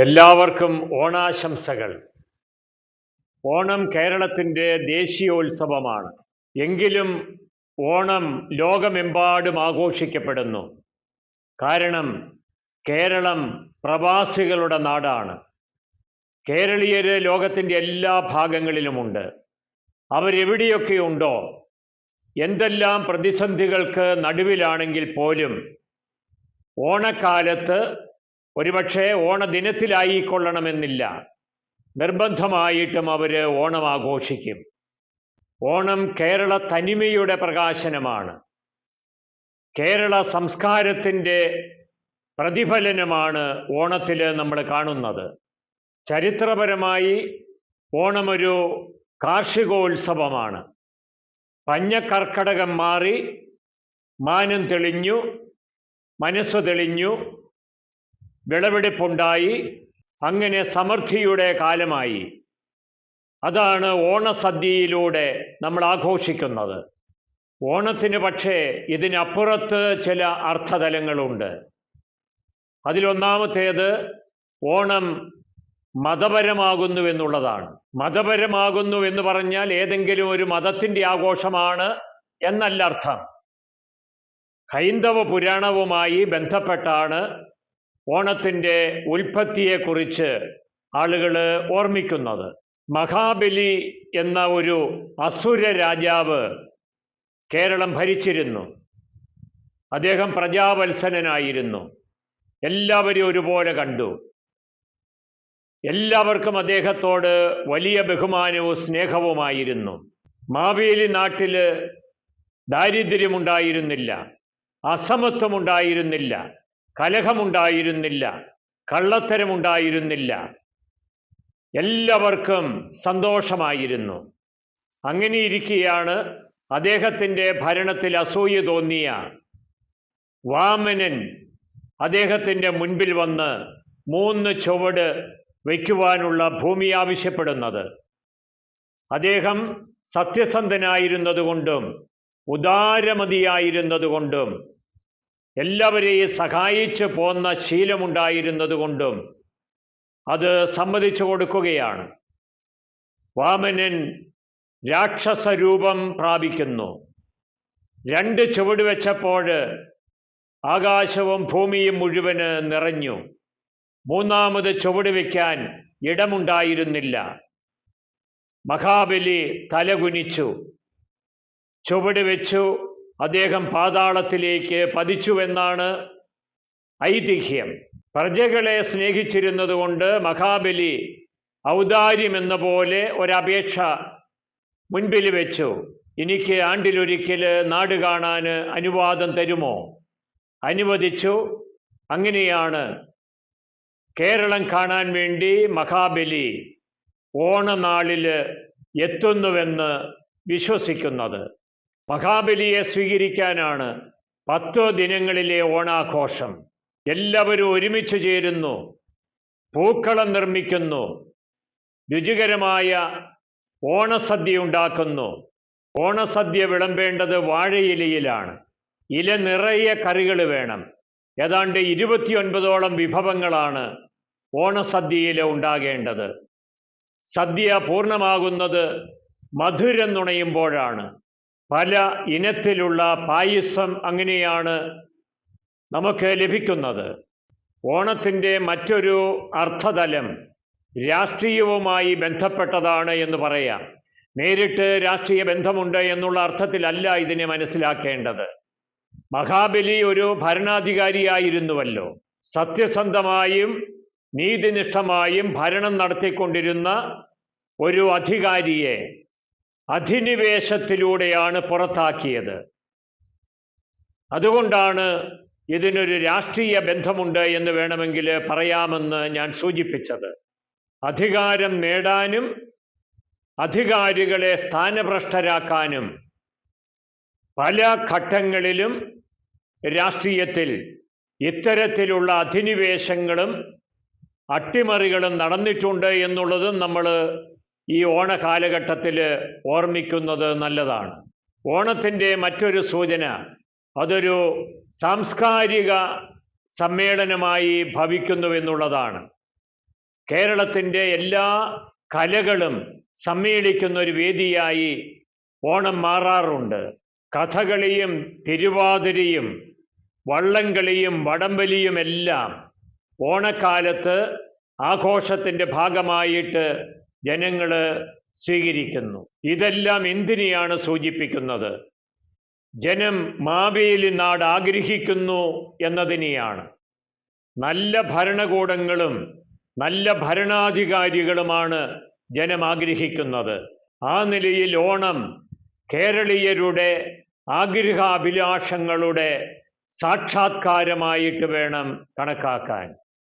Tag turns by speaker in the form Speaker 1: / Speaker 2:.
Speaker 1: എല്ലാവർക്കും ഓണാശംസകൾ. ഓണം കേരളത്തിന്റെ ദേശീയോത്സവമാണ്. എങ്കിലും ഓണം ലോകമെമ്പാടും ആഘോഷിക്കപ്പെടുന്നു. കാരണം കേരളം പ്രവാസികളുടെ നാടാണ്. കേരളീയർ ലോകത്തിന്റെ എല്ലാ ഭാഗങ്ങളിലുമുണ്ട്. അവരെവിടെയൊക്കെ ഉണ്ടോ എന്തെല്ലാം പ്രതിസന്ധികൾക്ക് നടുവിലാണെങ്കിൽ പോലും ഓണക്കാലത്ത് ഒരുപക്ഷെ ഓണദിനത്തിലായിക്കൊള്ളണമെന്നില്ല. നിർബന്ധമായിട്ടും അവർ ഓണം ആഘോഷിക്കും ഓണം കേരള തനിമയുടെ പ്രകാശനമാണ്. കേരള സംസ്കാരത്തിന്റെ പ്രതിഫലനമാണ് ഓണത്തിൽ നമ്മൾ കാണുന്നത്. ചരിത്രപരമായി ഓണമൊരു കാർഷികോത്സവമാണ്. പഞ്ഞക്കർക്കടകം മാറി മാനം തെളിഞ്ഞു മനസ്സ് തെളിഞ്ഞു വിളവെടുപ്പുണ്ടായി. അങ്ങനെ സമൃദ്ധിയുടെ കാലമായി. അതാണ് ഓണസദ്യയിലൂടെ നമ്മൾ ആഘോഷിക്കുന്നത്. ഓണത്തിന് പക്ഷേ ഇതിനപ്പുറത്ത് ചില അർത്ഥതലങ്ങളുണ്ട്. അതിലൊന്നാമത്തേത് ഓണം മതപരമാകുന്നു എന്നുള്ളതാണ് മതപരമാകുന്നു എന്ന് പറഞ്ഞാൽ ഏതെങ്കിലും ഒരു മതത്തിന്റെ ആഘോഷമാണ് എന്നല്ല അർത്ഥം. ഹൈന്ദവ പുരാണവുമായി ബന്ധപ്പെട്ടാണ് ഓണത്തിന്റെ ഉൽപ്പത്തിയെക്കുറിച്ച് ആളുകൾ ഓർമ്മിക്കുന്നത്. മഹാബലി എന്ന ഒരു അസുര രാജാവ് കേരളം ഭരിച്ചിരുന്നു. അദ്ദേഹം പ്രജാവത്സനായിരുന്നു എല്ലാവരും ഒരുപോലെ കണ്ടു. എല്ലാവർക്കും അദ്ദേഹത്തോട് വലിയ ബഹുമാനവും സ്നേഹവുമായിരുന്നു. മാവേലി നാട്ടിൽ ദാരിദ്ര്യമുണ്ടായിരുന്നില്ല. അസമത്വമുണ്ടായിരുന്നില്ല. കലഹമുണ്ടായിരുന്നില്ല കള്ളത്തരമുണ്ടായിരുന്നില്ല. എല്ലാവർക്കും സന്തോഷമായിരുന്നു. അങ്ങനെയിരിക്കെയാണ് അദ്ദേഹത്തിന്റെ ഭരണത്തിൽ അസൂയ തോന്നിയ വാമനൻ അദ്ദേഹത്തിന്റെ മുൻപിൽ വന്ന് മൂന്ന് ചുവട് വയ്ക്കുവാനുള്ള ഭൂമി ആവശ്യപ്പെടുന്നത്. അദ്ദേഹം സത്യസന്ധനായിരുന്നതുകൊണ്ടും ഉദാരമതിയായിരുന്നതുകൊണ്ടും എല്ലാവരെയും സഹായിച്ചു പോന്ന ശീലമുണ്ടായിരുന്നതുകൊണ്ടും അത് സമ്മതിച്ചു കൊടുക്കുകയാണ്. വാമനൻ രാക്ഷസ രൂപം പ്രാപിക്കുന്നു. രണ്ട് ചുവട് വെച്ചപ്പോൾ ആകാശവും ഭൂമിയും മുഴുവൻ നിറഞ്ഞു. മൂന്നാമത് ചുവട് വയ്ക്കാൻ ഇടമുണ്ടായിരുന്നില്ല. മഹാബലി തലകുനിച്ചു. ചുവട് വെച്ചു. അദ്ദേഹം പാതാളത്തിലേക്ക് പതിച്ചുവെന്നാണ് ഐതിഹ്യം. പ്രജകളെ സ്നേഹിച്ചിരുന്നതുകൊണ്ട് മഹാബലി ഔദാര്യമെന്ന പോലെ ഒരപേക്ഷ മുൻപിൽ വെച്ചു. എനിക്ക് ആണ്ടിലൊരിക്കൽ നാട് കാണാൻ അനുവാദം തരുമോ? അനുവദിച്ചു. അങ്ങനെയാണ് കേരളം കാണാൻ വേണ്ടി മഹാബലി ഓണനാളിൽ എത്തുന്നുവെന്ന് വിശ്വസിക്കുന്നത്. മഹാബലിയെ സ്വീകരിക്കാനാണ് പത്ത് ദിനങ്ങളിലെ ഓണാഘോഷം. എല്ലാവരും ഒരുമിച്ച് ചേരുന്നു പൂക്കളം നിർമ്മിക്കുന്നു രുചികരമായ ഓണസദ്യ ഉണ്ടാക്കുന്നു. ഓണസദ്യ വിളമ്പേണ്ടത് വാഴയിലയിലാണ്. ഇല നിറയെ കറികൾ വേണം. ഏതാണ്ട് ഇരുപത്തിയൊൻപതോളം വിഭവങ്ങളാണ് ഓണസദ്യയിൽ ഉണ്ടാകേണ്ടത്. സദ്യ പൂർണമാകുന്നത് മധുരം നുണയുമ്പോഴാണ്. പല ഇനത്തിലുള്ള പായസം അങ്ങനെയാണ് നമുക്ക് ലഭിക്കുന്നത്. ഓണത്തിന്റെ മറ്റൊരു അർത്ഥതലം രാഷ്ട്രീയവുമായി ബന്ധപ്പെട്ടതാണ് എന്ന് പറയാം. നേരിട്ട് രാഷ്ട്രീയ ബന്ധമുണ്ട് എന്നുള്ള അർത്ഥത്തിലല്ല ഇതിനെ മനസ്സിലാക്കേണ്ടത്. മഹാബലി ഒരു ഭരണാധികാരിയായിരുന്നുവല്ലോ. സത്യസന്ധമായും നീതിനിഷ്ഠമായും ഭരണം നടത്തിക്കൊണ്ടിരുന്ന ഒരു അധികാരിയെ അധിനിവേശത്തിലൂടെയാണ് പുറത്താക്കിയത്. അതുകൊണ്ടാണ് ഇതിനൊരു രാഷ്ട്രീയ ബന്ധമുണ്ട് എന്ന് വേണമെങ്കിൽ പറയാമെന്ന് ഞാൻ സൂചിപ്പിച്ചത്. അധികാരം നേടാനും അധികാരികളെ സ്ഥാനഭ്രഷ്ടരാക്കാനും പല ഘട്ടങ്ങളിലും രാഷ്ട്രീയത്തിൽ ഇത്തരത്തിലുള്ള അധിനിവേശങ്ങളും അട്ടിമറികളും നടന്നിട്ടുണ്ട് എന്നുള്ളതും നമ്മൾ ഈ ഓണകാലഘട്ടത്തിൽ ഓർമ്മിക്കുന്നത് നല്ലതാണ്. ഓണത്തിന്റെ മറ്റൊരു സൂചന അതൊരു സാംസ്കാരിക സമ്മേളനമായി ഭവിക്കുന്നുവെന്നുള്ളതാണ് കേരളത്തിന്റെ എല്ലാ കലകളും സമ്മേളിക്കുന്ന ഒരു വേദിയായി ഓണം മാറാറുണ്ട്. കഥകളിയും തിരുവാതിരയും വള്ളംകളിയും വടംവലിയും എല്ലാം ഓണക്കാലത്ത് ആഘോഷത്തിന്റെ ഭാഗമായിട്ട് ജനങ്ങൾ സ്വീകരിക്കുന്നു. ഇതെല്ലാം എന്തിനെയാണ് സൂചിപ്പിക്കുന്നത്? ജനം മാവേലി നാട് ആഗ്രഹിക്കുന്നു എന്നതിനെയാണ്. നല്ല ഭരണകൂടങ്ങളും നല്ല ഭരണാധികാരികളുമാണ് ജനം ആഗ്രഹിക്കുന്നത്. ആ നിലയിൽ ഓണം കേരളീയരുടെ ആഗ്രഹാഭിലാഷങ്ങളുടെ സാക്ഷാത്കാരമായിട്ട് വേണം കണക്കാക്കാൻ.